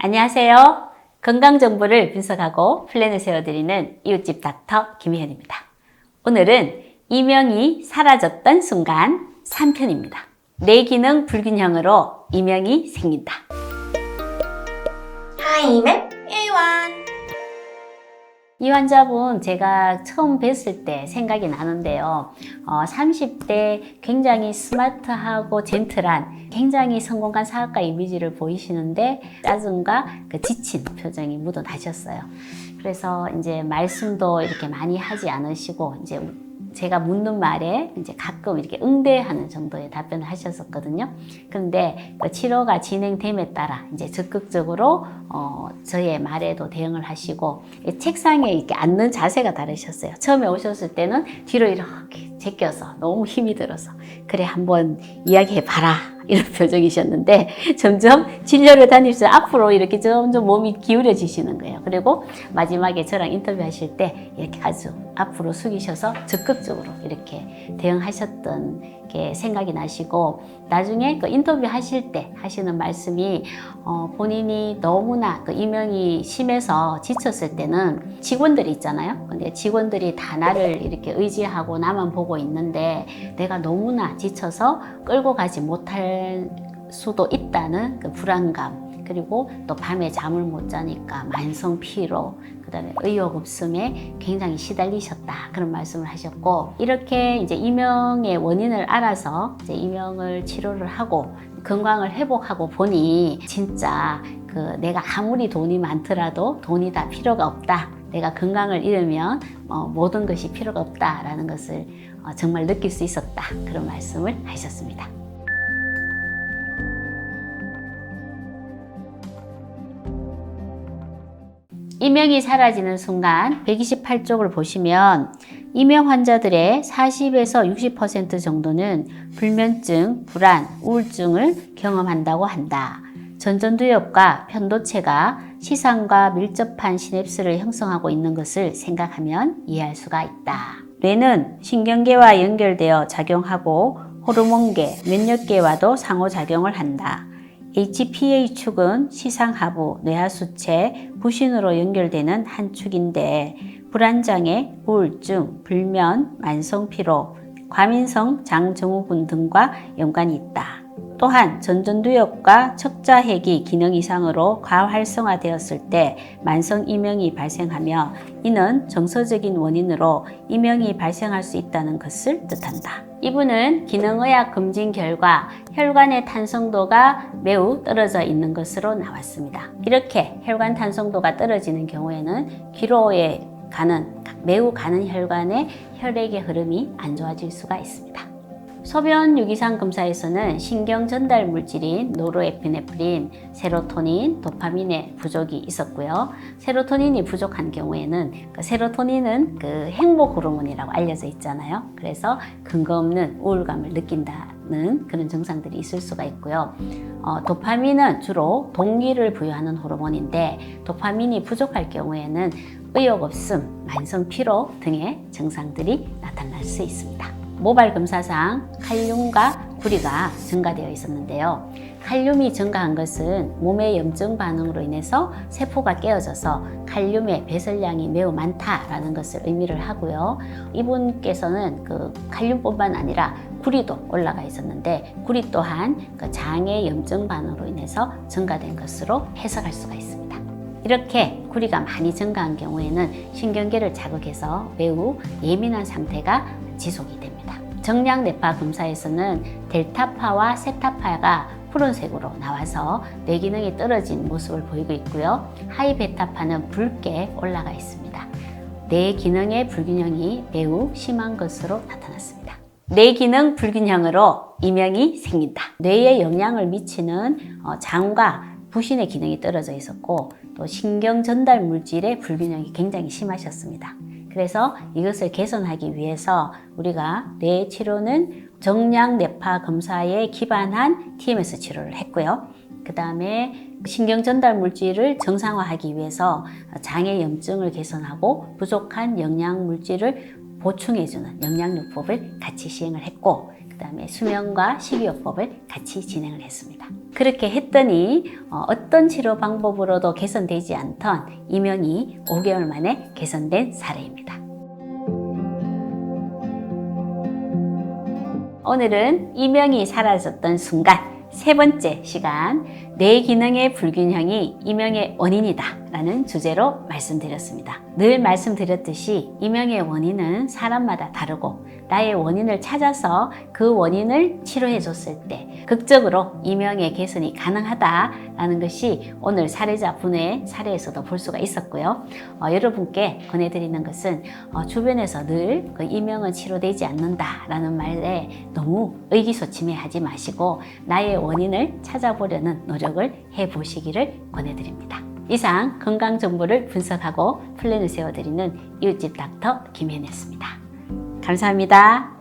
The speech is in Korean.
안녕하세요. 건강 정보를 분석하고 플랜을 세워드리는 이웃집 닥터 김희현입니다. 오늘은 이명이 사라졌던 순간 3편입니다. 뇌 기능 불균형으로 이명이 생긴다. 하이맵 1원 이 환자분 제가 처음 뵀을 때 생각이 나는데요. 어, 30대 굉장히 스마트하고 젠틀한 굉장히 성공한 사업가 이미지를 보이시는데 짜증과 그 지친 표정이 묻어나셨어요. 그래서 이제 말씀도 이렇게 많이 하지 않으시고 이제 제가 묻는 말에 이제 가끔 이렇게 응대하는 정도의 답변을 하셨었거든요. 그런데 그 치료가 진행됨에 따라 이제 적극적으로 어, 저의 말에도 대응을 하시고 이 책상에 이렇게 앉는 자세가 다르셨어요. 처음에 오셨을 때는 뒤로 이렇게 제껴서 너무 힘이 들어서 그래 한번 이야기해 봐라 이런 표정이셨는데 점점 진료를 다니면서 앞으로 이렇게 점점 몸이 기울여지시는 거예요. 그리고 마지막에 저랑 인터뷰하실 때 이렇게 아주 앞으로 숙이셔서 적극적으로 이렇게 대응하셨던 게 생각이 나시고 나중에 그 인터뷰 하실 때 하시는 말씀이 어, 본인이 너무나 그 이명이 심해서 지쳤을 때는 직원들이 있잖아요. 근데 직원들이 다 나를 이렇게 의지하고 나만 보고 있는데 내가 너무나 지쳐서 끌고 가지 못할 수도 있다는 그 불안감. 그리고 또 밤에 잠을 못 자니까 만성 피로, 그 다음에 의욕 없음에 굉장히 시달리셨다. 그런 말씀을 하셨고, 이렇게 이제 이명의 원인을 알아서 이제 이명을 치료를 하고 건강을 회복하고 보니 진짜 그 내가 아무리 돈이 많더라도 돈이 다 필요가 없다. 내가 건강을 잃으면 어, 모든 것이 필요가 없다라는 것을 어, 정말 느낄 수 있었다. 그런 말씀을 하셨습니다. 이명이 사라지는 순간 128쪽을 보시면 이명 환자들의 40에서 60% 정도는 불면증, 불안, 우울증을 경험한다고 한다. 전전두엽과 편도체가 시상과 밀접한 시냅스를 형성하고 있는 것을 생각하면 이해할 수가 있다. 뇌는 신경계와 연결되어 작용하고 호르몬계, 면역계와도 상호작용을 한다. HPA 축은 시상하부, 뇌하수체, 부신으로 연결되는 한 축인데 불안장애, 우울증, 불면, 만성피로, 과민성 장증후군 등과 연관이 있다. 또한 전전두엽과 척자핵이 기능 이상으로 과활성화되었을 때 만성 이명이 발생하며 이는 정서적인 원인으로 이명이 발생할 수 있다는 것을 뜻한다. 이분은 기능의학 검진 결과 혈관의 탄성도가 매우 떨어져 있는 것으로 나왔습니다. 이렇게 혈관 탄성도가 떨어지는 경우에는 귀로에 가는 매우 가는 혈관의 혈액의 흐름이 안 좋아질 수가 있습니다. 소변 유기상 검사에서는 신경 전달 물질인 노르에피네프린, 세로토닌, 도파민의 부족이 있었고요. 세로토닌이 부족한 경우에는 그 세로토닌은 그 행복 호르몬이라고 알려져 있잖아요. 그래서 근거 없는 우울감을 느낀다는 그런 증상들이 있을 수가 있고요. 어, 도파민은 주로 동기를 부여하는 호르몬인데 도파민이 부족할 경우에는 의욕 없음, 만성 피로 등의 증상들이 나타날 수 있습니다. 모발 검사상 칼륨과 구리가 증가되어 있었는데요. 칼륨이 증가한 것은 몸의 염증 반응으로 인해서 세포가 깨어져서 칼륨의 배설량이 매우 많다라는 것을 의미를 하고요. 이분께서는 그 칼륨뿐만 아니라 구리도 올라가 있었는데 구리 또한 그 장의 염증 반응으로 인해서 증가된 것으로 해석할 수가 있습니다. 이렇게 구리가 많이 증가한 경우에는 신경계를 자극해서 매우 예민한 상태가 지속이 됩니다. 정량 뇌파 검사에서는 델타파와 세타파가 푸른색으로 나와서 뇌 기능이 떨어진 모습을 보이고 있고요. 하이 베타파는 붉게 올라가 있습니다. 뇌 기능의 불균형이 매우 심한 것으로 나타났습니다. 뇌 기능 불균형으로 이명이 생긴다. 뇌에 영향을 미치는 어, 장과 부신의 기능이 떨어져 있었고 또 신경 전달 물질의 불균형이 굉장히 심하셨습니다. 그래서 이것을 개선하기 위해서 우리가 뇌 치료는 정량 뇌파 검사에 기반한 TMS 치료를 했고요. 그 다음에 신경 전달 물질을 정상화하기 위해서 장의 염증을 개선하고 부족한 영양 물질을 보충해주는 영양요법을 같이 시행을 했고 그 다음에 수면과 식이요법을 같이 진행을 했습니다. 그렇게 했더니 어, 어떤 치료 방법으로도 개선되지 않던 이명이 5개월 만에 개선된 사례입니다. 오늘은 이명이 사라졌던 순간 세 번째 시간 뇌 기능의 불균형이 이명의 원인이다 라는 주제로 말씀드렸습니다. 늘 말씀드렸듯이 이명의 원인은 사람마다 다르고 나의 원인을 찾아서 그 원인을 치료해 줬을 때 극적으로 이명의 개선이 가능하다라는 것이 오늘 사례자 분의 사례에서도 볼 수가 있었고요. 어, 여러분께 권해드리는 것은 어, 주변에서 늘 그 이명은 치료되지 않는다라는 말에 너무 의기소침해하지 마시고 나의 원인을 찾아보려는 노력 을 해 보시기를 권해드립니다. 이상 건강 정보를 분석하고 플랜을 세워드리는 이웃집 닥터 김현이었습니다. 감사합니다.